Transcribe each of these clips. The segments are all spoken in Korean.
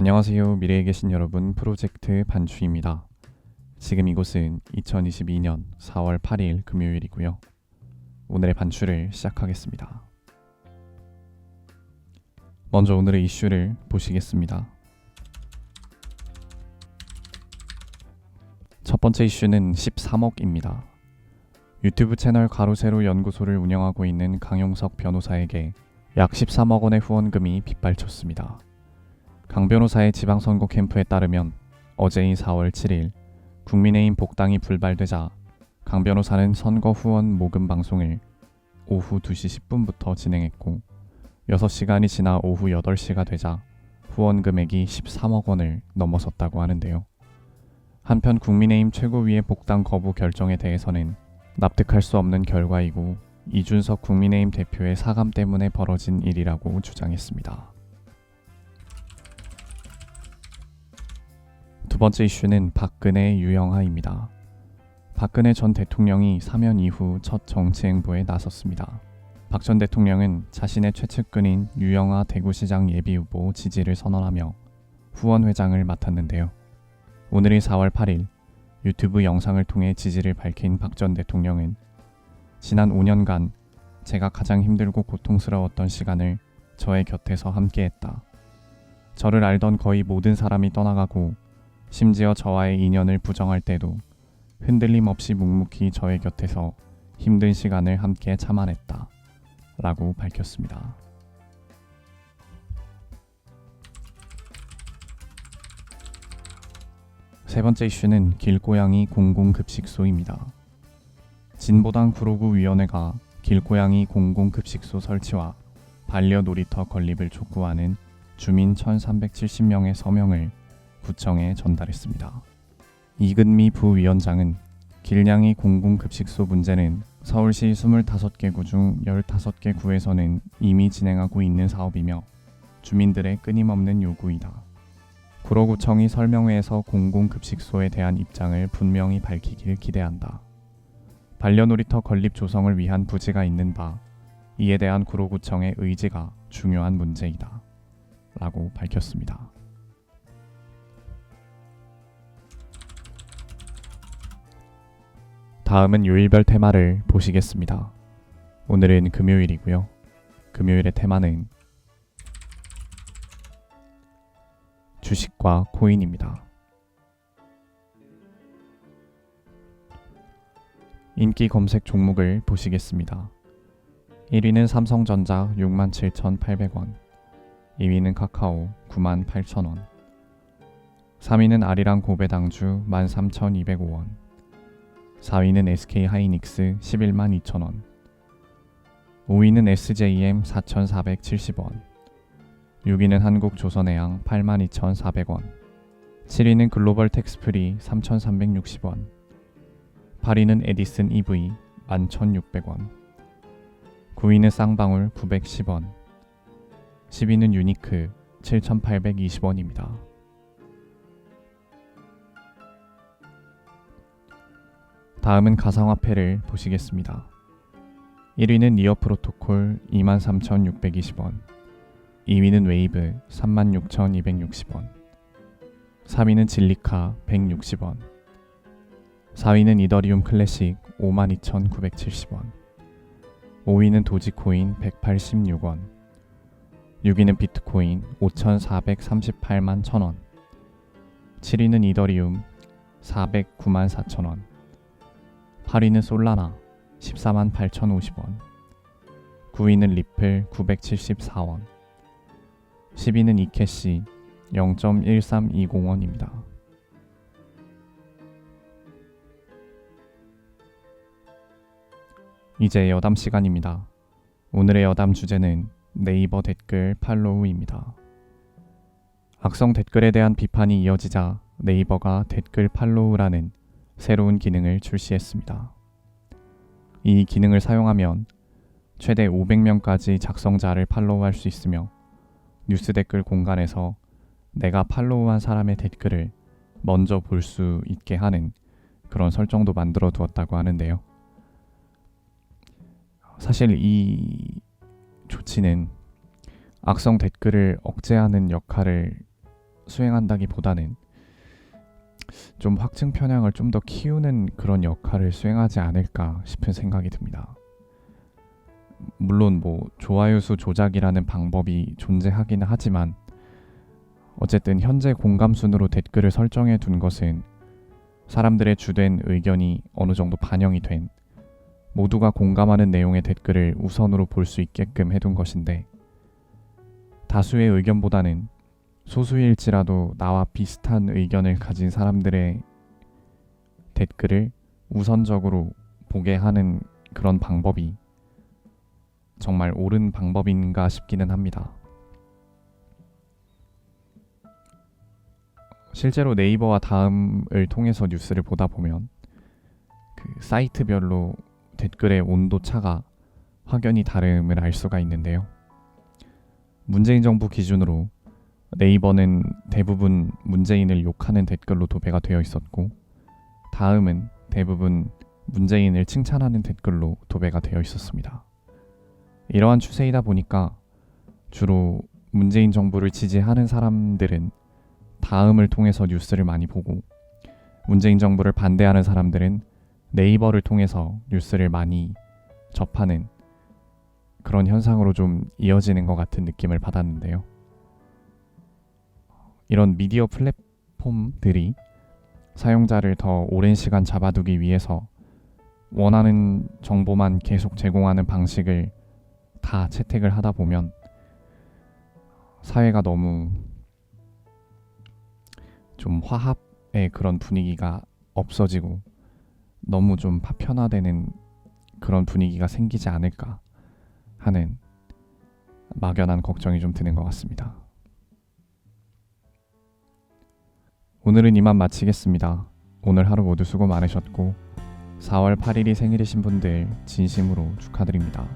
안녕하세요. 미래에 계신 여러분. 프로젝트 반추입니다. 지금 이곳은 2022년 4월 8일 금요일이고요. 오늘의 반추를 시작하겠습니다. 먼저 오늘의 이슈를 보시겠습니다. 첫 번째 이슈는 13억입니다. 유튜브 채널 가로세로 연구소를 운영하고 있는 강용석 변호사에게 약 13억 원의 후원금이 빗발쳤습니다. 강 변호사의 지방선거 캠프에 따르면 어제인 4월 7일 국민의힘 복당이 불발되자 강 변호사는 선거 후원 모금 방송을 오후 2시 10분부터 진행했고 6시간이 지나 오후 8시가 되자 후원 금액이 13억 원을 넘어섰다고 하는데요. 한편 국민의힘 최고위의 복당 거부 결정에 대해서는 납득할 수 없는 결과이고 이준석 국민의힘 대표의 사감 때문에 벌어진 일이라고 주장했습니다. 두 번째 이슈는 박근혜 유영하입니다. 박근혜 전 대통령이 사면 이후 첫 정치 행보에 나섰습니다. 박 전 대통령은 자신의 최측근인 유영하 대구시장 예비후보 지지를 선언하며 후원회장을 맡았는데요. 오늘이 4월 8일 유튜브 영상을 통해 지지를 밝힌 박 전 대통령은 지난 5년간 제가 가장 힘들고 고통스러웠던 시간을 저의 곁에서 함께했다. 저를 알던 거의 모든 사람이 떠나가고 심지어 저와의 인연을 부정할 때도 흔들림 없이 묵묵히 저의 곁에서 힘든 시간을 함께 참아냈다. 라고 밝혔습니다. 세 번째 이슈는 길고양이 공공급식소입니다. 진보당 구로구위원회가 길고양이 공공급식소 설치와 반려놀이터 건립을 촉구하는 주민 1370명의 서명을 구청에 전달했습니다. 이근미 부위원장은 길냥이 공공급식소 문제는 서울시 25개 구 중 15개 구에서는 이미 진행하고 있는 사업이며 주민들의 끊임없는 요구이다. 구로구청이 설명회에서 공공급식소에 대한 입장을 분명히 밝히길 기대한다. 반려놀이터 건립 조성을 위한 부지가 있는 바 이에 대한 구로구청의 의지가 중요한 문제이다. 라고 밝혔습니다. 다음은 요일별 테마를 보시겠습니다. 오늘은 금요일이고요. 금요일의 테마는 주식과 코인입니다. 인기 검색 종목을 보시겠습니다. 1위는 삼성전자 67,800원, 2위는 카카오 98,000원, 3위는 아리랑 고배당주 13,205원, 4위는 SK 하이닉스 11만 2천원. 5위는 SJM 4,470원. 6위는 한국조선해양 8만 2,400원. 7위는 글로벌 텍스프리 3,360원. 8위는 에디슨 EV 11,600원. 9위는 쌍방울 910원. 10위는 유니크 7,820원입니다. 다음은 가상화폐를 보시겠습니다. 1위는 니어 프로토콜 23,620원, 2위는 웨이브 36,260원, 3위는 진리카 160원, 4위는 이더리움 클래식 52,970원, 5위는 도지코인 186원, 6위는 비트코인 5,438만 1000원, 7위는 이더리움 409만 4천원, 8위는 솔라나 14만 8,050원 9위는 리플 974원 10위는 이캐시 0.1320원입니다. 이제 여담 시간입니다. 오늘의 여담 주제는 네이버 댓글 팔로우입니다. 악성 댓글에 대한 비판이 이어지자 네이버가 댓글 팔로우라는 새로운 기능을 출시했습니다. 이 기능을 사용하면 최대 500명까지 작성자를 팔로우할 수 있으며 뉴스 댓글 공간에서 내가 팔로우한 사람의 댓글을 먼저 볼 수 있게 하는 그런 설정도 만들어 두었다고 하는데요. 사실 이 조치는 악성 댓글을 억제하는 역할을 수행한다기보다는 좀 확증 편향을 좀 더 키우는 그런 역할을 수행하지 않을까 싶은 생각이 듭니다. 물론 뭐 좋아요 수 조작이라는 방법이 존재하기는 하지만 어쨌든 현재 공감 순으로 댓글을 설정해 둔 것은 사람들의 주된 의견이 어느 정도 반영이 된 모두가 공감하는 내용의 댓글을 우선으로 볼 수 있게끔 해둔 것인데 다수의 의견보다는 소수일지라도 나와 비슷한 의견을 가진 사람들의 댓글을 우선적으로 보게 하는 그런 방법이 정말 옳은 방법인가 싶기는 합니다. 실제로 네이버와 다음을 통해서 뉴스를 보다 보면 그 사이트별로 댓글의 온도 차가 확연히 다름을 알 수가 있는데요. 문재인 정부 기준으로 네이버는 대부분 문재인을 욕하는 댓글로 도배가 되어 있었고 다음은 대부분 문재인을 칭찬하는 댓글로 도배가 되어 있었습니다. 이러한 추세이다 보니까 주로 문재인 정부를 지지하는 사람들은 다음을 통해서 뉴스를 많이 보고 문재인 정부를 반대하는 사람들은 네이버를 통해서 뉴스를 많이 접하는 그런 현상으로 좀 이어지는 것 같은 느낌을 받았는데요. 이런 미디어 플랫폼들이 사용자를 더 오랜 시간 잡아두기 위해서 원하는 정보만 계속 제공하는 방식을 다 채택을 하다 보면 사회가 너무 좀 화합의 그런 분위기가 없어지고 너무 좀 파편화되는 그런 분위기가 생기지 않을까 하는 막연한 걱정이 좀 드는 것 같습니다. 오늘은 이만 마치겠습니다. 오늘 하루 모두 수고 많으셨고 4월 8일이 생일이신 분들 진심으로 축하드립니다.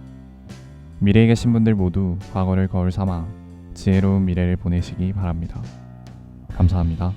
미래에 계신 분들 모두 과거를 거울 삼아 지혜로운 미래를 보내시기 바랍니다. 감사합니다.